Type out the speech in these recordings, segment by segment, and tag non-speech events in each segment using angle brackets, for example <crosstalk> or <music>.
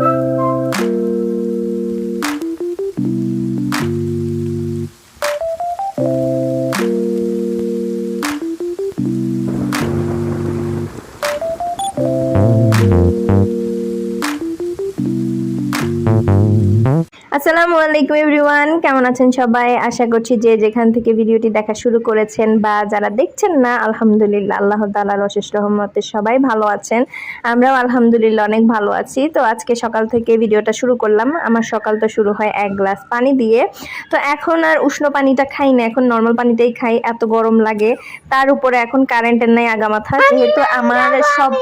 Música আসসালামু আলাইকুম এভরিওয়ান কেমন আছেন সবাই? আশা করছি যে যেখান থেকে ভিডিওটি দেখা শুরু করেছেন বা যারা দেখছেন না আলহামদুলিল্লাহ আল্লাহ তাআলার অশেষ রহমতে সবাই ভালো আছেন। আমরাও আলহামদুলিল্লাহ অনেক ভালো আছি। তো আজকে সকাল থেকে ভিডিওটা শুরু করলাম। আমার সকাল তো শুরু হয় এক গ্লাস পানি দিয়ে। তো এখন আর উষ্ণ পানিটা খাই না এখন নর্মাল পানিটাই খাই। এত গরম লাগে। তার উপরে এখন কারেন্টের নাই আগামাথা। যেহেতু আমার সব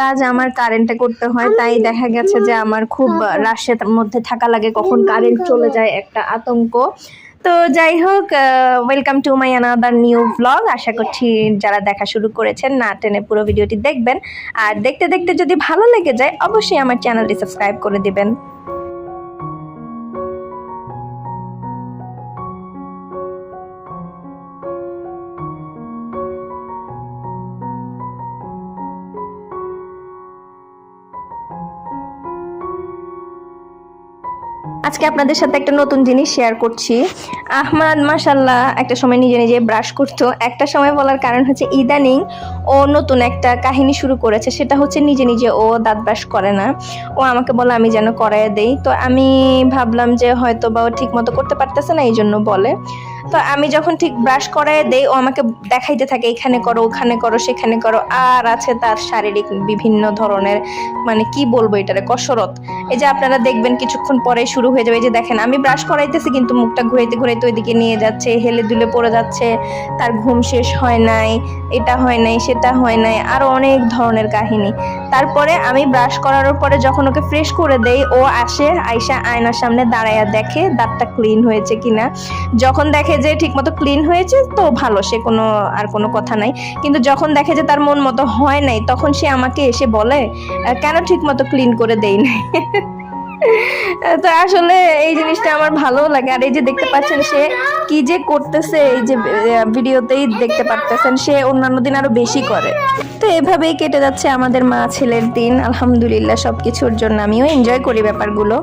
কাজ আমার কারেন্টে করতে হয় তাই দেখা গেছে যে আমার খুব রাশের মধ্যে থাকা লাগে কখন কারেন্ট চলে যায় একটা আতঙ্ক। তো যাই হোক welcome to my another new blog আশা করছি যারা দেখা শুরু করেছেন না টেনে পুরো ভিডিওটি দেখবেন। আর দেখতে দেখতে যদি ভালো লেগে যায় অবশ্যই আমার চ্যানেলটি সাবস্ক্রাইব করে দিবেন। আজকে আপনাদের সাথে একটা নতুন জিনিস শেয়ার করছি। আহমাদ মাসাল্লাহ একটা সময় নিজে নিজে ব্রাশ করতো। একটা সময় বলার কারণ হচ্ছে ইদানিং ও নতুন একটা কাহিনী শুরু করেছে। সেটা হচ্ছে নিজে নিজে ও দাঁত ব্রাশ করে না। ও আমাকে বলে, আমি যেন করাইয়া দেই। তো আমি ভাবলাম যে হয়তো বা ও ঠিক মতো করতে পারতেছে না এই জন্য বলে। তো আমি যখন ঠিক ব্রাশ করায় দেই, ও আমাকে দেখাইতে থাকে, এখানে করো, ওখানে করো, সেখানে করো। আর আছে তার শারীরিক বিভিন্ন ধরনের মানে কি বলব এটারে, কসরত। এই যে আপনারা দেখবেন কিছুক্ষণ পরে শুরু হয়ে যাবে। এই যে দেখেন, আমি ব্রাশ করাইতেছি কিন্তু মুখটা ঘুরাইতে ঘুরাইতে ওইদিকে নিয়ে যাচ্ছে, হেলে দুলে পড়ে যাচ্ছে, তার ঘুম শেষ হয় নাই, এটা হয় নাই, সেটা হয় নাই আরও অনেক ধরনের কাহিনী। তারপরে আমি ব্রাশ করার পরে যখন ওকে ফ্রেশ করে দেই ও আসে আয়সা আয়নার সামনে দাঁড়াইয়া দেখে দাঁতটা ক্লিন হয়েছে কিনা। যখন দেখে যে ঠিকমতো ক্লিন হয়েছে তো ভালো সে কোনো আর কোনো কথা নাই। কিন্তু যখন দেখে যে তার মন মতো হয় নাই তখন সে আমাকে এসে বলে "আহ, কেন ঠিকমতো ক্লিন করে দেই নাই? <laughs> <laughs> তো আসলে এই জিনিসটা আমার ভালো লাগে। আর এই যে দেখতে পাচ্ছেন সে কি যে করতেছে, এই যে ভিডিওতেই দেখতে পারতেছেন সে অন্যান্য দিন আরও বেশি করে। তো এভাবেই কেটে যাচ্ছে আমাদের মা ছেলের দিন। আলহামদুলিল্লাহ সব কিছুর জন্য আমিও এনজয় করি ব্যাপারগুলো।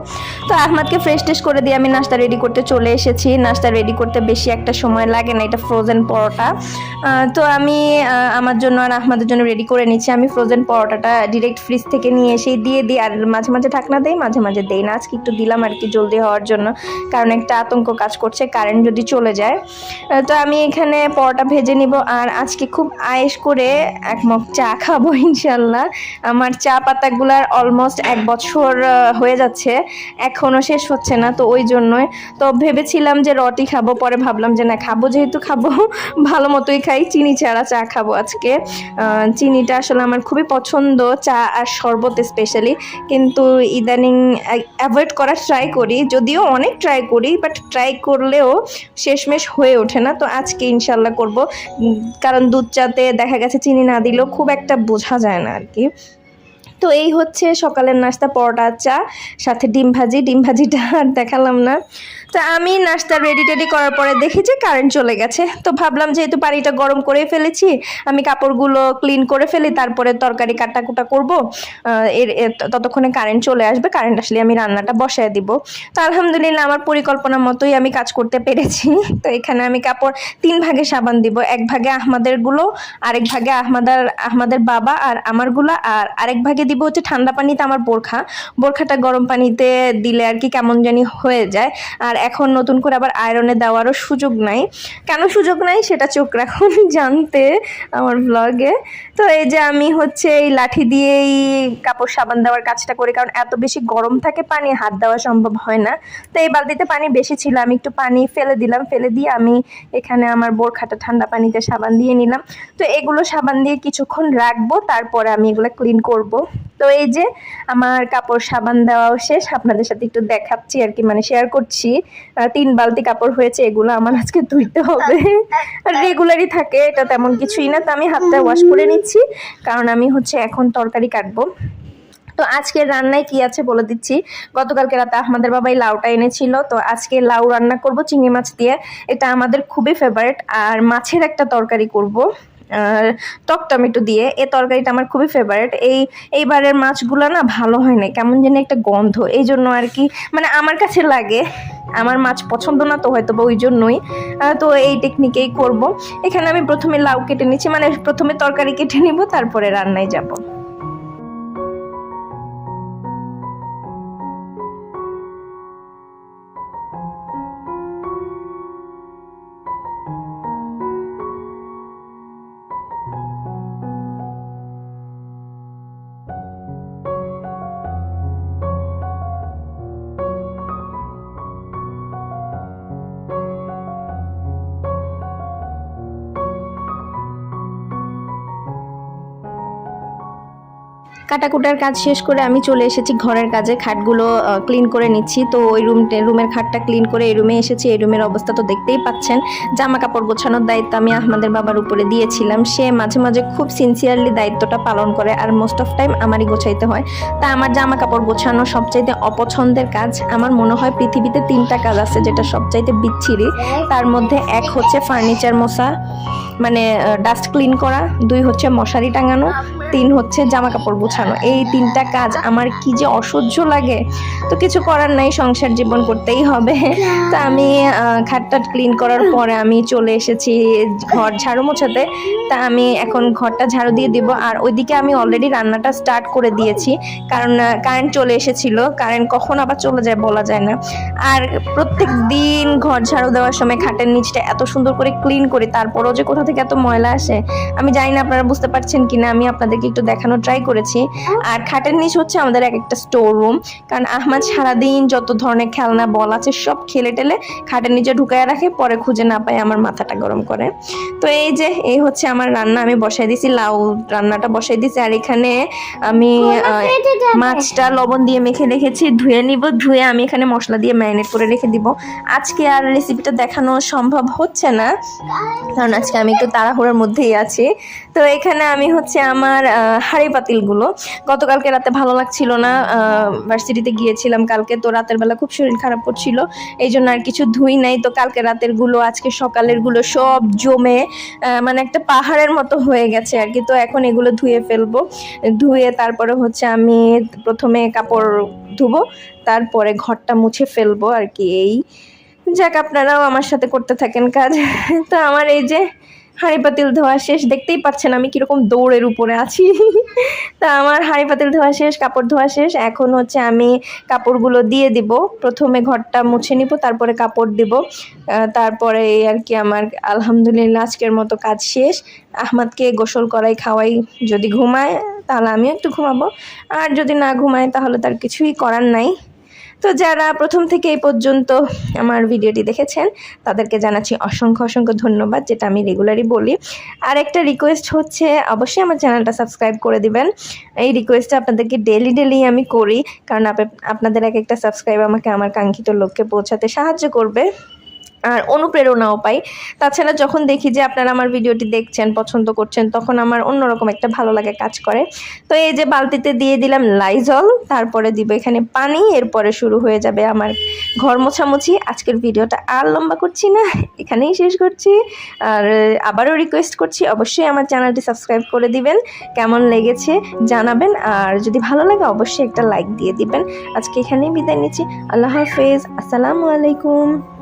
তো আহমাদকে ফ্রেশ টেশ করে দিয়ে আমি নাস্তা রেডি করতে চলে এসেছি। নাস্তা রেডি করতে বেশি একটা সময় লাগে না, এটা ফ্রোজেন পরোটা। তো আমি আমার জন্য আর আহমাদের জন্য রেডি করে নিচ্ছি। আমি ফ্রোজেন পরোটাটা ডিরেক্ট ফ্রিজ থেকে নিয়ে এসেই দিয়ে দিই। আর মাঝে মাঝে ঢাকনা দেই, মাঝে মাঝে দেই না, আজকে একটু দিলাম আর কি জলদি হওয়ার জন্য, কারণ একটা আতঙ্ক কাজ করছে কারেন্ট যদি চলে যায়। তো আমি এখানে পরোটা ভেজে নিব, আর আজকে খুব আয়েস করে এক মগ চা খাব, ইনশাল্লাহ। আমার চা পাতাগুলার অলমোস্ট এক বছর হয়ে যাচ্ছে এখনও শেষ হচ্ছে না, তো ওই জন্যই। তো ভেবেছিলাম যে রটি খাব, পরে ভাবলাম যে না, খাব যেহেতু খাব, <laughs> ভালো মতোই খাই, চিনি ছাড়া চা খাব আজকে। চিনিটা আসলে আমার খুবই পছন্দ, চা আর শরবত স্পেশালি কিন্তু ইদানিং অ্যাভয়েড করার ট্রাই করি, যদিও অনেক ট্রাই করি বাট ট্রাই করলেও শেষমেশ হয়ে ওঠে না। তো আজকে ইনশাল্লাহ করব। কারণ দুধ চাতে দেখা গেছে চিনি না দিলেও খুব একটা বোঝা যায় না আর কি তো এই হচ্ছে সকালের নাস্তা, পরোটা, চা, সাথে ডিম ভাজি। ডিম ভাজিটা আর দেখালাম না। তো আমি নাস্তা রেডি টেডি করার পরে দেখি যে কারেন্ট চলে গেছে। তো ভাবলাম যেহেতু পানিটা গরম করে ফেলেছি, আমি কাপড়গুলো ক্লিন করে ফেলি, তারপরে তরকারি কাটাকুটা করব। এর ততক্ষণে কারেন্ট চলে আসবে কারেন্ট আসলে আমি রান্নাটা বসায় দিব। তো আলহামদুলিল্লাহ আমার পরিকল্পনা মতোই আমি কাজ করতে পেরেছি। <laughs> তো এখানে আমি কাপড় তিন ভাগে সাবান দিব, এক ভাগে আহমাদেরগুলো, আরেক ভাগে আহমাদার, আহমাদের বাবা আর আমারগুলো, আর আরেক ভাগে দিব হচ্ছে ঠান্ডা পানিতে আমার বোরখা। বোরখাটা গরম পানিতে দিলে আর কি কেমন জানি হয়ে যায়। আর এখন নতুন করে আবার আয়রনে দেওয়ারও সুযোগ নাই। কেন সুযোগ নাই সেটা চোখ রাখুন <laughs> জানতে আমার ব্লগে তো এই যে আমি হচ্ছে এই লাঠি দিয়েই কাপড় সাবান দেওয়ার কাজটা করি, কারণ এত বেশি গরম থাকে পানি হাত দেওয়া সম্ভব হয় না। তো এই বালতিতে পানি বেশি ছিল, আমি একটু পানি ফেলে দিলাম, ফেলে দিয়ে আমি এখানে আমার বোরখাটা ঠান্ডা পানিতে সাবান দিয়ে নিলাম। তো এগুলো সাবান দিয়ে কিছুক্ষণ রাখব, তারপরে আমি এগুলো ক্লিন করব। তো এই যে আমার কাপড় সাবান দেওয়াও শেষ, আপনাদের সাথে একটু দেখাচ্ছি আর কি মানে শেয়ার করছি। তিন বালতি কাপড় হয়েছে, এগুলো আমার আজকে ধুইতে হবে। রেগুলারই থাকে, এটা তেমন কিছুই না, তো আমি হাতটা ওয়াশ করে নিচ্ছি, কারণ আমি হচ্ছে এখন তরকারি কাটবো। তো আজকে রান্নায় কি আছে বলে দিচ্ছি, গতকালকে রাতে আমাদের বাবাই লাউটা এনেছিল, তো আজকে লাউ রান্না করব, চিংড়ি মাছ দিয়ে, এটা আমাদের খুবই ফেভারিট আর মাছের একটা তরকারি করব। টক টমেটো দিয়ে। এ তরকারিটা আমার খুবই ফেভারেট এই, এইবারের মাছগুলো না ভালো হয় না কেমন যেন একটা গন্ধ। এই জন্য আর কি মানে আমার কাছে লাগে, আমার মাছ পছন্দ না তো হয়তো বা ওই জন্যই। তো এই টেকনিকেই করব। এখানে আমি প্রথমে লাউ কেটে নিচ্ছি মানে প্রথমে তরকারি কেটে নিব, তারপরে রান্নায় যাব। কাটাকুটার কাজ শেষ করে আমি চলে এসেছি ঘরের কাজে। খাটগুলো ক্লিন করে নিচ্ছি। তো ওই রুম, রুমের খাটটা ক্লিন করে এই রুমে এসেছি। এই রুমের অবস্থা তো দেখতেই পাচ্ছেন। জামা কাপড় গোছানোর দায়িত্ব আমি আহমদের বাবার উপরে দিয়েছিলাম। সে মাঝে মাঝে খুব সিনসিয়ারলি দায়িত্বটা পালন করে আর মোস্ট অফ টাইম আমারই গোছাইতে হয়। তা আমার জামা কাপড় গোছানো সবচাইতে অপছন্দের কাজ, আমার মনে হয় পৃথিবীতে তিনটা কাজ আছে যেটা সবচাইতে বিচ্ছিরি। তার মধ্যে এক হচ্ছে ফার্নিচার মশা মানে ডাস্ট ক্লিন করা, দুই হচ্ছে মশারি টাঙানো তিন হচ্ছে জামা কাপড় গোছানো। এই তিনটা কাজ আমার কি যে অসহ্য লাগে, তো কিছু করার নাই, সংসার জীবন করতেই হবে। তা আমি খাটটাট ক্লিন করার পরে আমি চলে এসেছি ঘর ঝাড়ু মোছাতে। তা আমি এখন ঘরটা ঝাড়ু দিয়ে দিব। আর ওইদিকে আমি অলরেডি রান্নাটা স্টার্ট করে দিয়েছি। কারণ কারেন্ট চলে এসেছিল। কারেন্ট কখন আবার চলে যায় বলা যায় না। আর প্রত্যেক দিন ঘর ঝাড়ু দেওয়ার সময় খাটের নিচটা এত সুন্দর করে ক্লিন করি, তারপরও যে কোথা থেকে এত ময়লা আসে, আমি জানি না আপনারা বুঝতে পারছেন কিনা, আমি আপনাদেরকে একটু দেখানোর ট্রাই করেছি। আর খাটের নিচ হচ্ছে আমাদের এক একটা স্টোর রুম কারণ আহমদ সারাদিন যত ধরনের খেলনা বল আছে সব খেলে টেলে খাটের নিচে ঢুকায় রাখে পরে খুঁজে না পায় আমার মাথাটা গরম করে। তো এই যে এই হচ্ছে আমার রান্না আমি বসাই দিছি লাউ রান্নাটা বসাই দিছি আর এখানে আমি মাছটা লবণ দিয়ে মেখে রেখেছি ধুয়ে নিব ধুয়ে আমি এখানে মশলা দিয়ে ম্যারিনেট করে রেখে দিব। আজকে আর রেসিপিটা দেখানো সম্ভব হচ্ছে না কারণ আজকে আমি একটু তাড়াহুড়োর মধ্যেই আছি। তো এখানে আমি হচ্ছে আমার হাঁড়ি পাতিলগুলো। গতকালকে রাতে ভালো লাগছিল না। ভার্সিটিতে গিয়েছিলাম কালকে, তো রাতের বেলা খুব শরীর খারাপ করছিল। এই জন্য আর কিছু ধুই নাই। তো কালকে রাতেরগুলো, আজকে সকালেরগুলো সব জমে মানে একটা পাহাড়ের মতো হয়ে গেছে আর কি। তো এখন এগুলো ধুয়ে ফেলব। ধুয়ে তারপরে হচ্ছে আমি প্রথমে কাপড় ধুবো, তারপরে ঘরটা মুছে ফেলব আর কি। এই যাক, আপনারাও আমার সাথে করতে থাকেন কাজ। তো আমার এই যে হাঁড়ি পাতিল ধোয়া শেষ, দেখতেই পাচ্ছেন আমি কীরকম দৌড়ের উপরে আছি। <laughs> তা আমার হাঁড়ি পাতিল ধোয়া শেষ, কাপড় ধোয়া শেষ, এখন হচ্ছে আমি কাপড়গুলো দিয়ে দিব। প্রথমে ঘরটা মুছে নিব, তারপরে কাপড় দিব। তারপরে আর কি আমার আলহামদুলিল্লাহ আজকের মতো কাজ শেষ। আহমদকে গোসল করাই খাওয়াই যদি ঘুমায়, তাহলে আমিও একটু ঘুমাবো। আর যদি না ঘুমায়, তাহলে তার কিছুই করার নাই। তো যারা প্রথম থেকে এই পর্যন্ত আমার ভিডিওটি দেখেছেন, তাদেরকে জানাচ্ছি অসংখ্য অসংখ্য ধন্যবাদ, যেটা আমি রেগুলারই বলি। আর একটা রিকোয়েস্ট হচ্ছে, অবশ্যই আমার চ্যানেলটা সাবস্ক্রাইব করে দিবেন। এই রিকোয়েস্টটা আপনাদেরকে ডেলি ডেলি আমি করি, কারণ আপ- আপনাদের এক একটা সাবস্ক্রাইব আমাকে, আমার কাঙ্ক্ষিত লক্ষ্যে পৌঁছাতে সাহায্য করবে। আর অনুপ্রেরণাও পাই। তাছাড়া যখন দেখি যে আপনারা আমার ভিডিওটি দেখছেন, পছন্দ করছেন, তখন আমার অন্যরকম একটা ভালো লাগে কাজ করে। তো এই যে বালতিতে দিয়ে দিলাম লাইজল তারপরে দিব এখানে পানি, এরপরে শুরু হয়ে যাবে আমার ঘর মোছামুছি। আজকের ভিডিওটা আর লম্বা করছি না, এখানেই শেষ করছি। আর আবারও রিকোয়েস্ট করছি, অবশ্যই আমার চ্যানেলটি সাবস্ক্রাইব করে দিবেন, কেমন লেগেছে জানাবেন। আর যদি ভালো লাগে, অবশ্যই একটা লাইক দিয়ে দিবেন। আজকে এখানেই বিদায় নিচ্ছি। আল্লাহ হাফেজ, আসসালামু আলাইকুম।